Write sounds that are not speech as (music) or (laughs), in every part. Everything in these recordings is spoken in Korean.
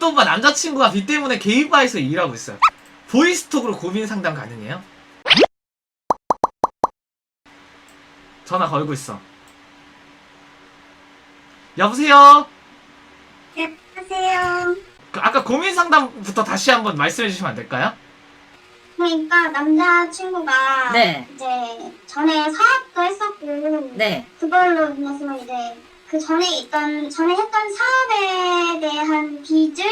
또봐 남자친구가 비 때문에 게이바에서 일하고 있어요. 보이스톡으로 고민 상담 가능해요? 전화 걸고 있어. 여보세요? 안녕하세요. 그 아까 고민 상담부터 다시 한번 말씀해 주시면 안 될까요? 그러니까 남자친구가 네. 이제 전에 사업도 했었고 네. 그걸로 인해서 이제 그 전에 있던 전에 했던 사업에 대한 빚을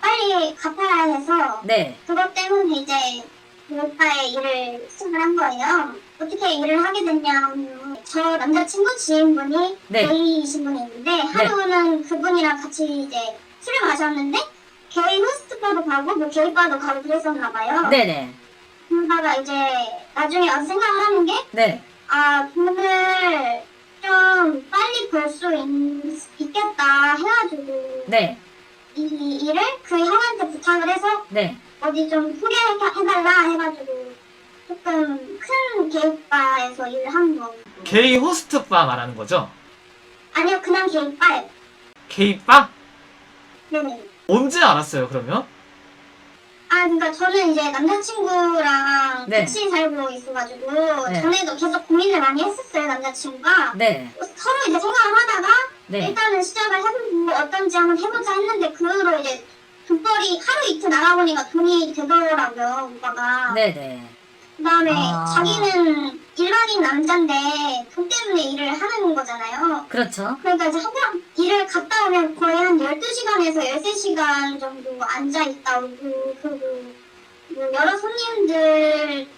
빨리 갚아야 해서 네. 그것 때문에 이제 그 오빠의 일을 시작을 한 거예요. 어떻게 일을 하게 됐냐면 저 남자친구 지인분이 네. 게이이신 분이 있는데 하루는 그분이랑 같이 이제 술을 마셨는데 게이 호스트바도 가고 뭐 게이바도 가고 그랬었나 봐요. 네네. 그러다가 이제 나중에 와서 생각을 하는 게 네. 아, 돈을 좀 빨리 벌수 있겠다 해가지고 네. 이 일을 그 형한테 부탁을 해서 네. 어디 좀 소개해달라 해가지고 조금 큰 게이바에서 일을 한 거. 게이 호스트 바 말하는 거죠? 아니요, 그냥 게이바예요. 게이 바? 네네. 언제 알았어요, 그러면? 아, 그러니까 저는 이제 남자친구랑 네. 같이 살고 있어가지고 네. 전에도 계속 고민을 많이 했었어요, 남자친구가. 네. 서로 이제 생각을 하다가 네. 일단은 시작을 해보고 어떤지 한번 해보자 했는데 그 후로 이제 돈벌이 하루 이틀 나가보니까 돈이 되더라고요, 오빠가. 네네. 그 다음에 아. 자기는 일반인 남자인데 돈 때문에 일을 하는 거잖아요. 그렇죠. 그러니까 이제 한번 일을 갔다 오면 거의 한 12시간에서 13시간 정도 앉아있다 오고, 그리고 뭐 여러 손님들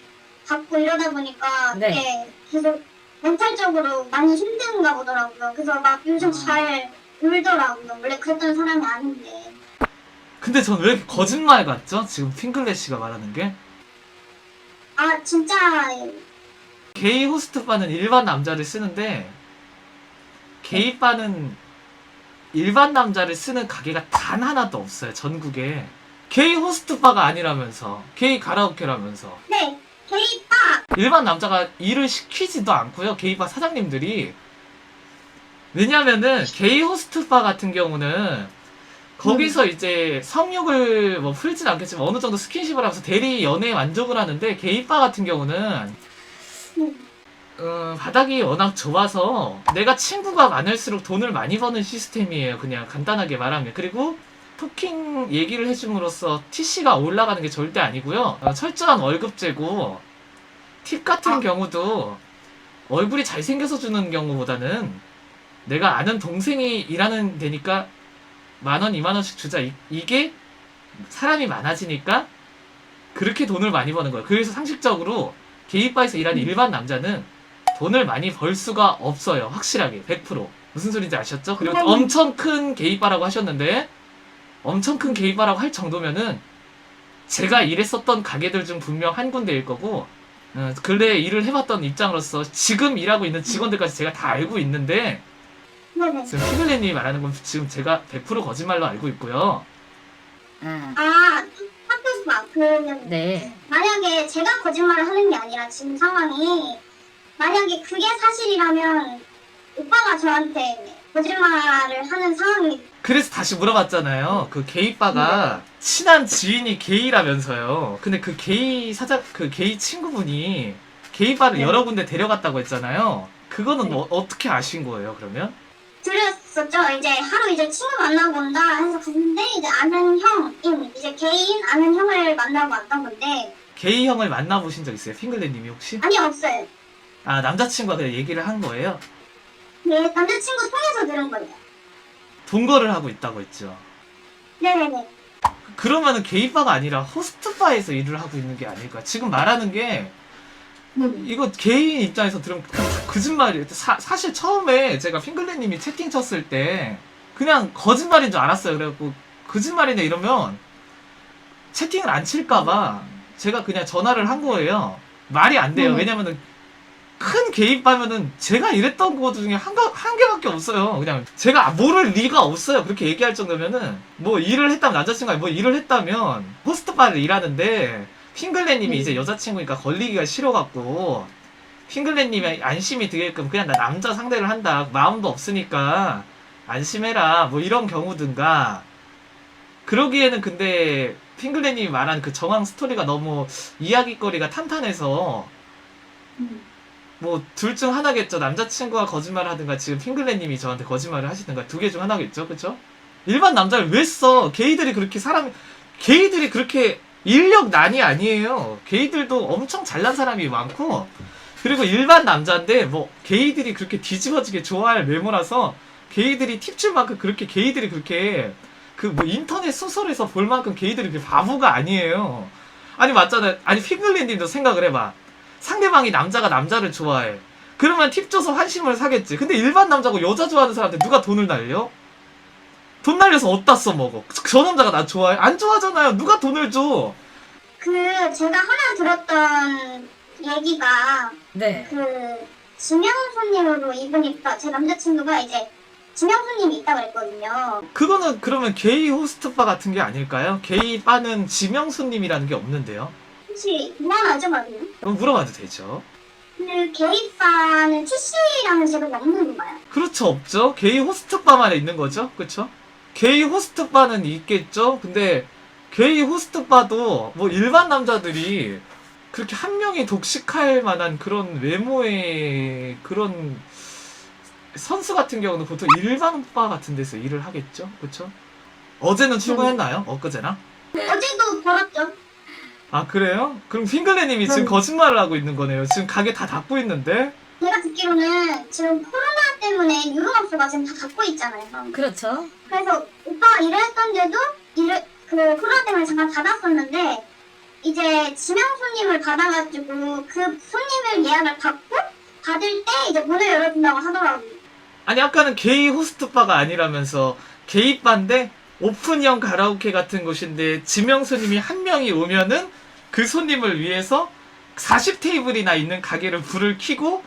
받고 이러다 보니까 네. 이게 계속 멘탈적으로 많이 힘든가 보더라고요. 그래서 막 요즘 아. 잘 울더라고요. 원래 그랬던 사람이 아닌데. 근데 전 왜 이렇게 거짓말 같죠? 지금 핑클래시가 말하는 게? 아, 진짜, 게이 호스트 바는 일반 남자를 쓰는데 게이 바는 일반 남자를 쓰는 가게가 단 하나도 없어요 전국에. 게이 호스트 바가 아니라면서 게이 가라오케라면서. 네, 게이 바! 일반 남자가 일을 시키지도 않고요 게이 바 사장님들이. 왜냐면은 게이 호스트 바 같은 경우는 거기서 이제 성욕을 뭐 풀진 않겠지만 어느 정도 스킨십을 하면서 대리 연애에 만족을 하는데 게이 바 같은 경우는 음, 음, 바닥이 워낙 좋아서 내가 친구가 많을수록 돈을 많이 버는 시스템이에요. 그냥 간단하게 말하면. 그리고 토킹 얘기를 해줌으로써 TC가 올라가는 게 절대 아니고요. 어, 철저한 월급제고 팁 같은 아. 경우도 얼굴이 잘생겨서 주는 경우보다는 내가 아는 동생이 일하는 데니까 만 원, 이만 원씩 주자. 이, 이게 사람이 많아지니까 그렇게 돈을 많이 버는 거예요. 그래서 상식적으로 게이바에서 일하는 일반 남자는 돈을 많이 벌 수가 없어요. 확실하게 100%. 무슨 소리인지 아셨죠? 그리고 네. 엄청 큰 게이바라고 하셨는데 엄청 큰 게이바라고 할 정도면은 제가 일했었던 가게들 중 분명 한 군데일 거고 어, 근래에 일을 해봤던 입장으로서 지금 일하고 있는 직원들까지 제가 다 알고 있는데 네네. 지금 피글레님이 말하는 건 지금 제가 100% 거짓말로 알고 있고요. 아, 그, 네. 만약에 제가 거짓말을 하는 게 아니라 지금 상황이 만약에 그게 사실이라면 오빠가 저한테 거짓말을 하는 상황이 그래서 다시 물어봤잖아요. 그 게이바가 친한 지인이 게이라면서요. 근데 그 게이 사장, 그 게이 친구분이 게이바를 네. 여러 군데 데려갔다고 했잖아요. 그거는 네. 어, 어떻게 아신 거예요, 그러면? 들었 었죠. 이제 하루 이제 친구 만나고 온다 해서 갔는데 이제 아는 형인 이제 개인 아는 형을 만나고 왔던 건데 게이 형을 만나보신 적 있어요? 핑글레님이 혹시? 아니 없어요. 아, 남자친구가 그냥 얘기를 한 거예요? 네, 남자친구 통해서 들은 거예요. 동거를 하고 있다고 했죠. 네네네. 그러면은 게이바가 아니라 호스트바에서 일을 하고 있는 게 아닐까. 지금 말하는 게 이거 개인 입장에서 들으면 그- 거짓말이에요. 사, 사실 처음에 제가 핑글레님이 채팅 쳤을 때 그냥 거짓말인 줄 알았어요. 그래갖고 거짓말이네 이러면 채팅을 안 칠까봐 제가 그냥 전화를 한 거예요. 말이 안 돼요. 음. 왜냐면은 큰 개입하면은 제가 일했던 거 중에 한, 가- 한 개밖에 없어요. 그냥 제가 모를 리가 없어요. 그렇게 얘기할 정도면은 뭐 일을 했다면 남자친구가 뭐 일을 했다면 호스트바를 일하는데 핑글레님이 음. 이제 여자친구니까 걸리기가 싫어갖고 핑글레님이 안심이 되게끔 그냥 나 남자 상대를 한다 마음도 없으니까 안심해라 뭐 이런 경우든가 그러기에는 근데 핑글레님이 말한 그 정황 스토리가 너무 이야기거리가 탄탄해서 뭐 둘 중 하나겠죠. 남자친구가 거짓말을 하든가 지금 핑글레님이 저한테 거짓말을 하시든가 두 개 중 하나겠죠. 그쵸? 일반 남자를 왜 써? 게이들이 그렇게 사람 게이들이 그렇게 인력 난이 아니에요. 게이들도 엄청 잘난 사람이 많고 그리고 일반 남자인데 뭐 게이들이 그렇게 뒤집어지게 좋아할 외모라서 게이들이 팁줄 만큼 그렇게 게이들이 그렇게 그 뭐 인터넷 소설에서 볼 만큼 게이들이 그렇게 바보가 아니에요. 아니 맞잖아요. 아니 핑글린님도 생각을 해봐. 상대방이 남자가 남자를 좋아해. 그러면 팁 줘서 환심을 사겠지. 근데 일반 남자고 여자 좋아하는 사람한테 누가 돈을 날려? 돈 날려서 어디다 써먹어? 저 남자가 나 좋아해? 안 좋아하잖아요. 누가 돈을 줘? 그 제가 하나 들었던 얘기가 네. 그 지명손님으로 이분이 그러니까 제 남자친구가 이제 지명손님이 있다 그랬거든요. 그거는 그러면 게이 호스트바 같은 게 아닐까요? 게이 바는 지명수님이라는 게 없는데요. 혹시 무한하죠, 맞나요? 그럼 물어봐도 되죠. 근데 게이바는 TC라는 제도가 없는 건가요? 그렇죠, 없죠. 게이 호스트바만 있는 거죠, 그렇죠? 게이 호스트 바는 있겠죠. 근데 게이 호스트 바도 뭐 일반 남자들이 그렇게 한 명이 독식할 만한 그런 외모의 그런 선수 같은 경우는 보통 일반 바 같은 데서 일을 하겠죠, 그렇죠? 어제는 출근했나요? 엊그제나? 어제도 벌었죠. 아 그래요? 그럼 핑글레님이 지금 음. 거짓말을 하고 있는 거네요. 지금 가게 다 닫고 있는데 제가 듣기로는 지금 코로나 때문에 유흥업소가 지금 다 닫고 있잖아요. 그렇죠. 그래서 오빠가 일을 했던데도 일을 그 코로나 때문에 잠깐 닫았었는데 이제 지명 손님을 받아가지고 그 손님을 예약을 받고 받을 때 이제 문을 열어준다고 하더라고요. 아니 아까는 게이 호스트 바가 아니라면서 게이 바인데 오픈형 가라오케 같은 곳인데 지명 손님이 한 명이 오면은 그 손님을 위해서 40 테이블이나 있는 가게를 불을 켜고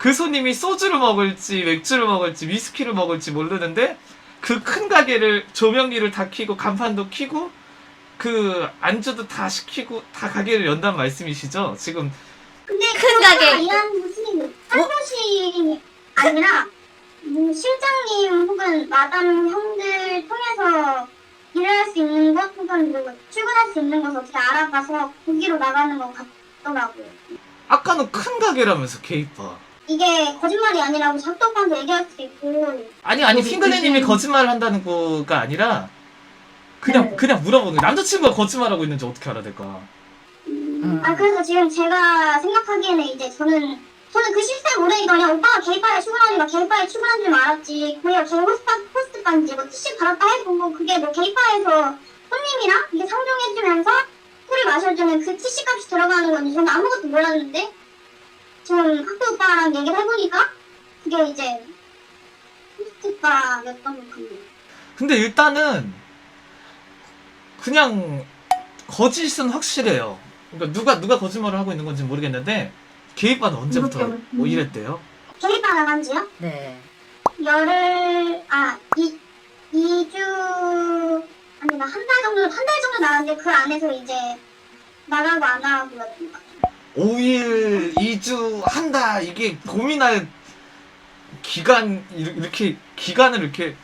그 손님이 소주를 먹을지 맥주를 먹을지 위스키를 먹을지 모르는데 그 큰 가게를 조명기를 다 켜고 간판도 켜고 그 안주도 다 시키고 다 가게를 연단 말씀이시죠? 지금 근데 큰 가게. 어? 일하는 무슨 한도시 아니라 뭐 실장님 혹은 마담 형들 통해서 일을 할 수 있는 곳 혹은 뭐 출근할 수 있는 곳 어떻게 알아봐서 거기로 나가는 것 같더라고요. 아까는 큰 가게라면서 게이바. 이게 거짓말이 아니라고 오빠한테 얘기할 수도 있고 아니 아니 음, 핑글레님이 음. 거짓말을 한다는 거가 아니라 그냥 네. 그냥 물어보는 거예요. 남자친구가 거짓말하고 있는지 어떻게 알아야 될까? 음. 아 그래서 지금 제가 생각하기에는 이제 저는 저는 그 시스템 모르니까 그냥 오빠가 게이바에 출근하니까 게이바에 출근한 줄 알았지 거기가 게이 호스트, 호스트반지 뭐 TC 받았다 해보고 그게 뭐 게이바에서 손님이랑 이게 상종해주면서 술을 마셔주면 그 TC 값이 들어가는 건지 저는 아무것도 몰랐는데 지금 학교 오빠랑 얘기를 해보니까 그게 이제 호스트바였던 것 같네요 근데 일단은 그냥 거짓은 확실해요. 그러니까 누가 누가 거짓말을 하고 있는 건지 모르겠는데 게이바는 언제부터. 뭐 이랬대요? 게이바 나간 지요? 네. 열흘 아이 2주 아니 나 한 달 정도 한 달 정도 나갔는데 그 안에서 이제 나가고 안 같아요. 5일, 2주, 한달 이게 고민할 기간 이렇게 기간을 이렇게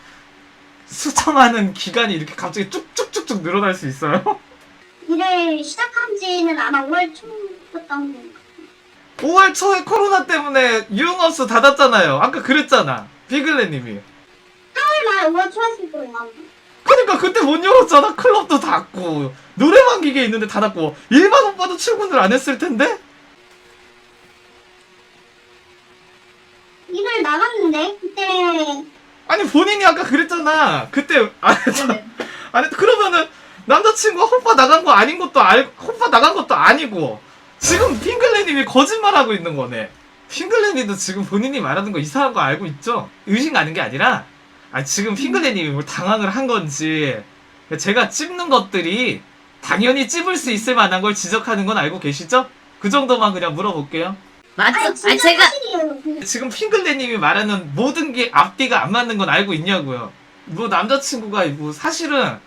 수정하는 기간이 이렇게 갑자기 쭉쭉쭉쭉 늘어날 수 있어요? (laughs) 일을 시작한 지는 아마 5월 초였던 것 같아요. 5월 초에 코로나 때문에 유흥업소 닫았잖아요. 아까 그랬잖아. 비글레님이. 8월 말 5월 초였을 거예요. 아마. 그러니까 그때 못 열었잖아. 클럽도 닫고 노래방 기계 있는데 닫았고 일반 오빠도 출근을 안 했을 텐데. 일을 나갔는데 그때 아니 본인이 아까 그랬잖아. 그때 안 했잖아. 안 했. 그러면은 남자친구가 혼파 나간 거 아닌 것도 알, 혼파 나간 것도 아니고 지금 핑글레님이 거짓말하고 있는 거네. 핑글레님도 지금 본인이 말하는 거 이상한 거 알고 있죠? 의심 가는 게 아니라 아 지금 핑글레님이 뭘 당황을 한 건지 제가 찝는 것들이 당연히 찝을 수 있을 만한 걸 지적하는 건 알고 계시죠? 그 정도만 그냥 물어볼게요. 맞죠? 아니 아 제가 지금 핑글레님이 말하는 모든 게 앞뒤가 안 맞는 건 알고 있냐고요. 뭐 남자친구가 뭐 사실은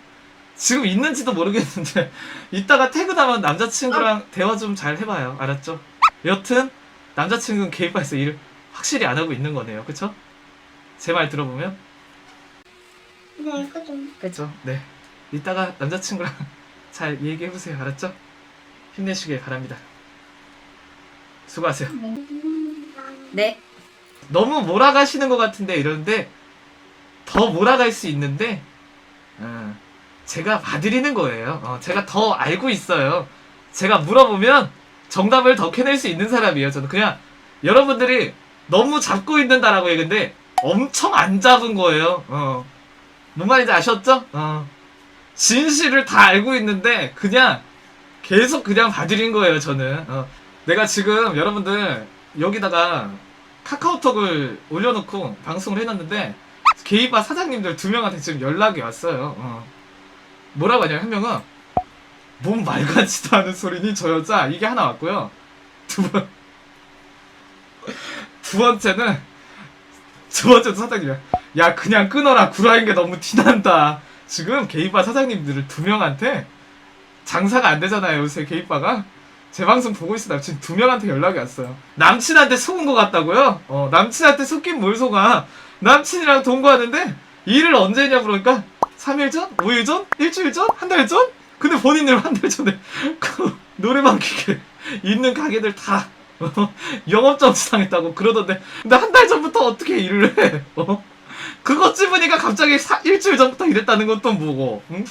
지금 있는지도 모르겠는데 (laughs) 이따가 퇴근하면 남자친구랑 대화 좀 잘 해봐요. 알았죠? 여튼 남자친구는 게이바에서 일을 확실히 안 하고 있는 거네요. 그쵸? 제 말 들어보면 네, 그죠. 그죠? 네. 이따가 남자친구랑 (laughs) 잘 얘기해보세요. 알았죠? 힘내시길 바랍니다. 수고하세요. 네. 너무 몰아가시는 것 같은데 이러는데 더 몰아갈 수 있는데 어, 제가 봐드리는 거예요. 어, 제가 더 알고 있어요. 제가 물어보면 정답을 더 캐낼 수 있는 사람이에요. 저는 그냥 여러분들이 너무 잡고 있는다라고 얘기인데 엄청 안 잡은 거예요. 어. 뭔 말인지 아셨죠? 어. 진실을 다 알고 있는데 그냥 계속 그냥 봐드린 거예요. 저는. 어. 내가 지금 여러분들 여기다가 카카오톡을 올려놓고 방송을 해놨는데 게이바 사장님들 두 명한테 지금 연락이 왔어요. 어. 뭐라고 하냐면 한 명은 뭔 말 같지도 않은 소리니 저 여자 이게 하나 왔고요. 두 번. 두 번째는 두 번째도 사장님이야. 야 그냥 끊어라 구라인 게 너무 티난다. 지금 게이바 사장님들을 두 명한테 장사가 안 되잖아요 요새 게이바가. 제 방송 보고 있으다 지금 두 명한테 연락이 왔어요. 남친한테 속은 것 같다고요? 어, 남친한테 속긴 뭘 속아? 남친이랑 동거하는데 일을 언제 했냐 물으니까 3일 전? 5일 전? 일주일 전? 한 달 전? 근데 본인은 한달 전에 (laughs) 그 노래방 기계 있는 가게들 다 어, 영업 정지 당했다고 그러던데 근데 한 달 전부터 어떻게 일을 해? 어? 그것 찝으니까 갑자기 사- 일주일 전부터 일했다는 건 또 뭐고? 응?